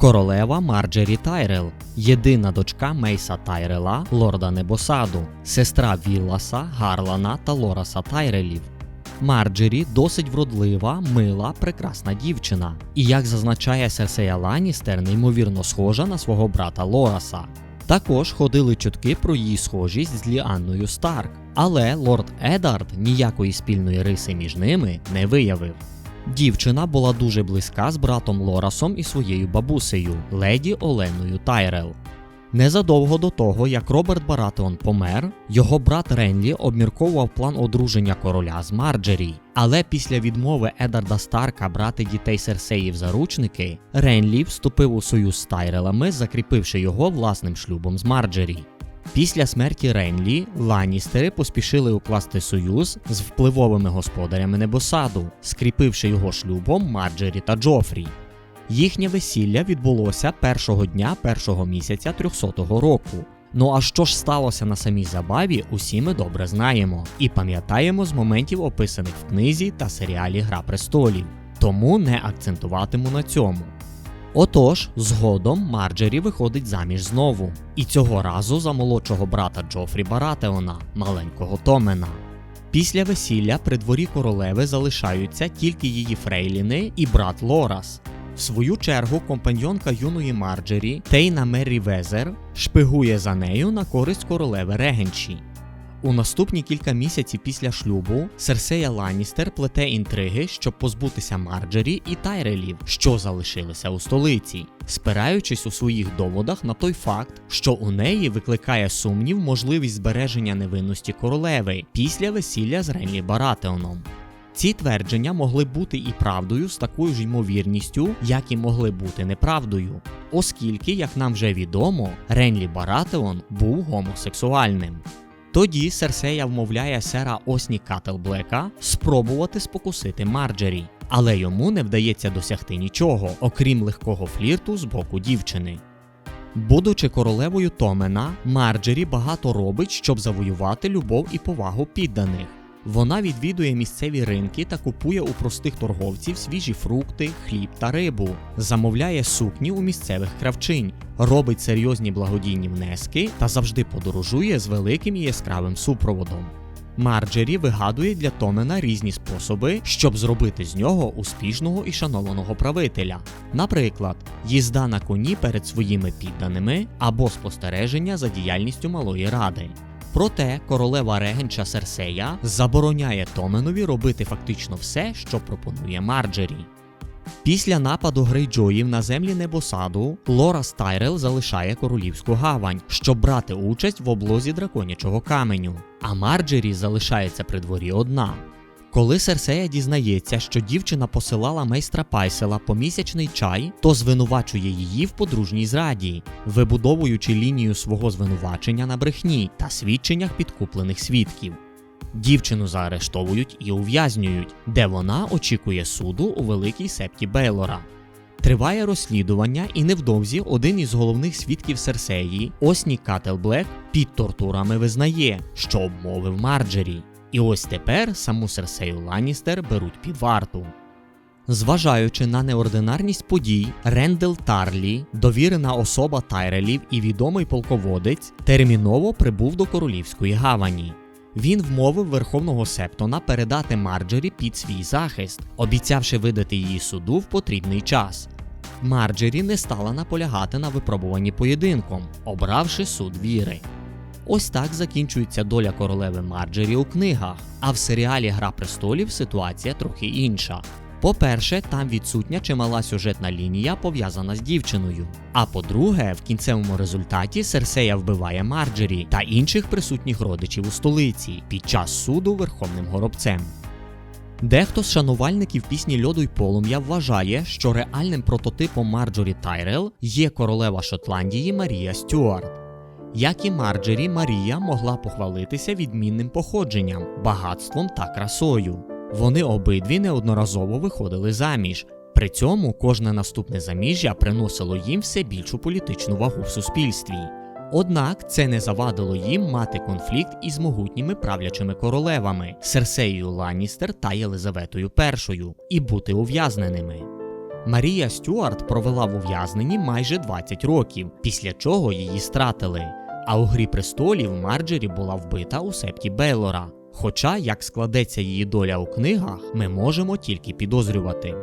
Королева Марджері Тайрел, єдина дочка Мейса Тайрела, лорда Небосаду, сестра Вілласа, Гарлана та Лораса Тайрелів. Марджері досить вродлива, мила, прекрасна дівчина. І як зазначає Серсея Ланністер, неймовірно схожа на свого брата Лораса. Також ходили чутки про її схожість з Ліанною Старк, але лорд Едард ніякої спільної риси між ними не виявив. Дівчина була дуже близька з братом Лорасом і своєю бабусею, леді Оленою Тайрел. Незадовго до того, як Роберт Баратеон помер, його брат Ренлі обмірковував план одруження короля з Марджері. Але після відмови Едарда Старка брати дітей Серсеї в заручники, Ренлі вступив у союз з Тайрелами, закріпивши його власним шлюбом з Марджері. Після смерті Ренлі Ланністери поспішили укласти союз з впливовими господарями Небосаду, скріпивши його шлюбом Марджері та Джофрі. Їхнє весілля відбулося першого дня першого місяця 300-го року. Ну а що ж сталося на самій забаві, усі ми добре знаємо і пам'ятаємо з моментів, описаних в книзі та серіалі Гра престолів. Тому не акцентуватиму на цьому. Отож, згодом Марджері виходить заміж знову, і цього разу за молодшого брата Джофрі Баратеона, маленького Томена. Після весілля при дворі королеви залишаються тільки її фрейліни і брат Лорас. В свою чергу компаньонка юної Марджері Тейна Меррі Везер шпигує за нею на користь королеви Регенші. У наступні кілька місяців після шлюбу Серсея Ланністер плете інтриги, щоб позбутися Марджері і Тайрелів, що залишилися у столиці, спираючись у своїх доводах на той факт, що у неї викликає сумнів можливість збереження невинності королеви після весілля з Ренлі Баратеоном. Ці твердження могли бути і правдою з такою ж ймовірністю, як і могли бути неправдою, оскільки, як нам вже відомо, Ренлі Баратеон був гомосексуальним. Тоді Серсея вмовляє сера Осні Катлблека спробувати спокусити Марджері, але йому не вдається досягти нічого, окрім легкого флірту з боку дівчини. Будучи королевою Томена, Марджері багато робить, щоб завоювати любов і повагу підданих. Вона відвідує місцеві ринки та купує у простих торговців свіжі фрукти, хліб та рибу, замовляє сукні у місцевих кравчинь, робить серйозні благодійні внески та завжди подорожує з великим і яскравим супроводом. Марджері вигадує для Томена різні способи, щоб зробити з нього успішного і шанованого правителя. Наприклад, їзда на коні перед своїми підданими або спостереження за діяльністю малої ради. Проте королева регенча Серсея забороняє Томенові робити фактично все, що пропонує Марджері. Після нападу Грейджоїв на землі Небосаду Лора Стайрел залишає королівську гавань, щоб брати участь в облозі драконячого каменю, а Марджері залишається при дворі одна. Коли Серсея дізнається, що дівчина посилала майстра Пайсела по місячний чай, то звинувачує її в подружній зраді, вибудовуючи лінію свого звинувачення на брехні та свідченнях підкуплених свідків. Дівчину заарештовують і ув'язнюють, де вона очікує суду у великій септі Бейлора. Триває розслідування, і невдовзі один із головних свідків Серсеї, Осні Кателблек, під тортурами визнає, що обмовив Марджері. І ось тепер саму Серсею Ланністер беруть під варту. Зважаючи на неординарність подій, Рендел Тарлі, довірена особа Тайрелів і відомий полководець, терміново прибув до королівської гавані. Він вмовив Верховного Септона передати Марджері під свій захист, обіцявши видати її суду в потрібний час. Марджері не стала наполягати на випробуванні поєдинком, обравши суд віри. Ось так закінчується доля королеви Марджері у книгах, а в серіалі Гра престолів ситуація трохи інша. По-перше, там відсутня чимала сюжетна лінія пов'язана з дівчиною. А по-друге, в кінцевому результаті Серсея вбиває Марджері та інших присутніх родичів у столиці під час суду верховним горобцем. Дехто з шанувальників пісні льоду й полум'я вважає, що реальним прототипом Марджорі Тайрел є королева Шотландії Марія Стюарт. Як і Марджері, Марія могла похвалитися відмінним походженням, багатством та красою. Вони обидві неодноразово виходили заміж. При цьому кожне наступне заміжжя приносило їм все більшу політичну вагу в суспільстві. Однак це не завадило їм мати конфлікт із могутніми правлячими королевами Серсеєю Ланністер та Єлизаветою І і бути ув'язненими. Марія Стюарт провела в ув'язненні майже 20 років, після чого її стратили. А у Грі престолів Марджері була вбита у септі Бейлора. Хоча, як складеться її доля у книгах, ми можемо тільки підозрювати.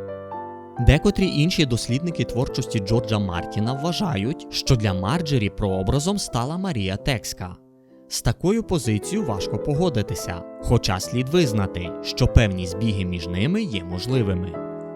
Декотрі інші дослідники творчості Джорджа Мартіна вважають, що для Марджері прообразом стала Марія Текска. З такою позицією важко погодитися, хоча слід визнати, що певні збіги між ними є можливими.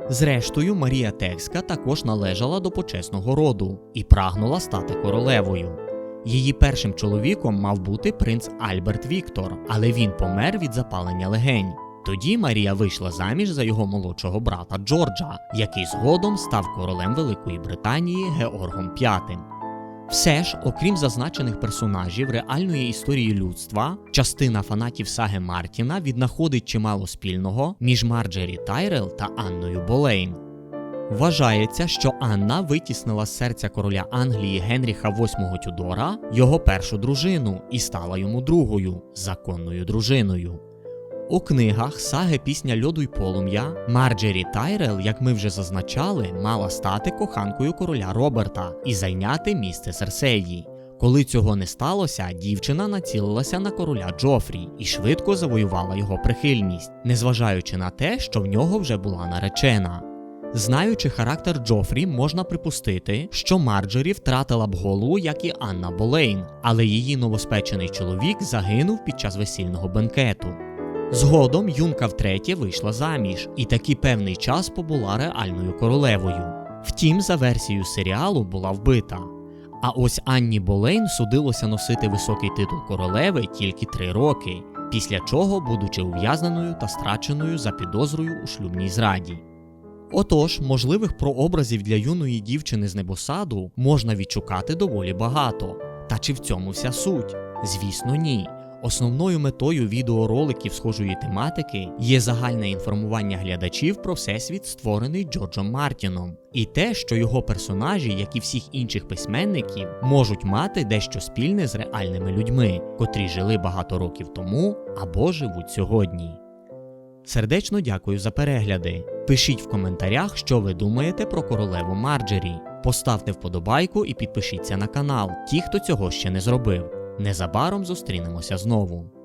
Зрештою, Марія Текска також належала до почесного роду і прагнула стати королевою. Її першим чоловіком мав бути принц Альберт Віктор, але він помер від запалення легень. Тоді Марія вийшла заміж за його молодшого брата Джорджа, який згодом став королем Великої Британії Георгом V. Все ж, окрім зазначених персонажів реальної історії людства, частина фанатів саги Мартіна віднаходить чимало спільного між Марджері Тайрел та Анною Болейн. Вважається, що Анна витіснила з серця короля Англії Генріха VIII Тюдора його першу дружину і стала йому другою законною дружиною. У книгах саги Пісня льоду й полум'я Марджері Тайрел, як ми вже зазначали, мала стати коханкою короля Роберта і зайняти місце Серсеї. Коли цього не сталося, дівчина націлилася на короля Джофрі і швидко завоювала його прихильність, незважаючи на те, що в нього вже була наречена. Знаючи характер Джофрі, можна припустити, що Марджорі втратила б голову, як і Анна Болейн, але її новоспечений чоловік загинув під час весільного бенкету. Згодом юнка втретє вийшла заміж і таки певний час побула реальною королевою. Втім, за версією серіалу була вбита. А ось Анні Болейн судилося носити високий титул королеви тільки три роки, після чого, будучи ув'язненою та страченою за підозрою у шлюбній зраді. Отож, можливих прообразів для юної дівчини з небосаду можна відшукати доволі багато. Та чи в цьому вся суть? Звісно, ні. Основною метою відеороликів схожої тематики є загальне інформування глядачів про всесвіт, створений Джорджем Мартіном, і те, що його персонажі, як і всіх інших письменників, можуть мати дещо спільне з реальними людьми, котрі жили багато років тому або живуть сьогодні. Сердечно дякую за перегляди. Пишіть в коментарях, що ви думаєте про королеву Марджері. Поставте вподобайку і підпишіться на канал, ті, хто цього ще не зробив. Незабаром зустрінемося знову.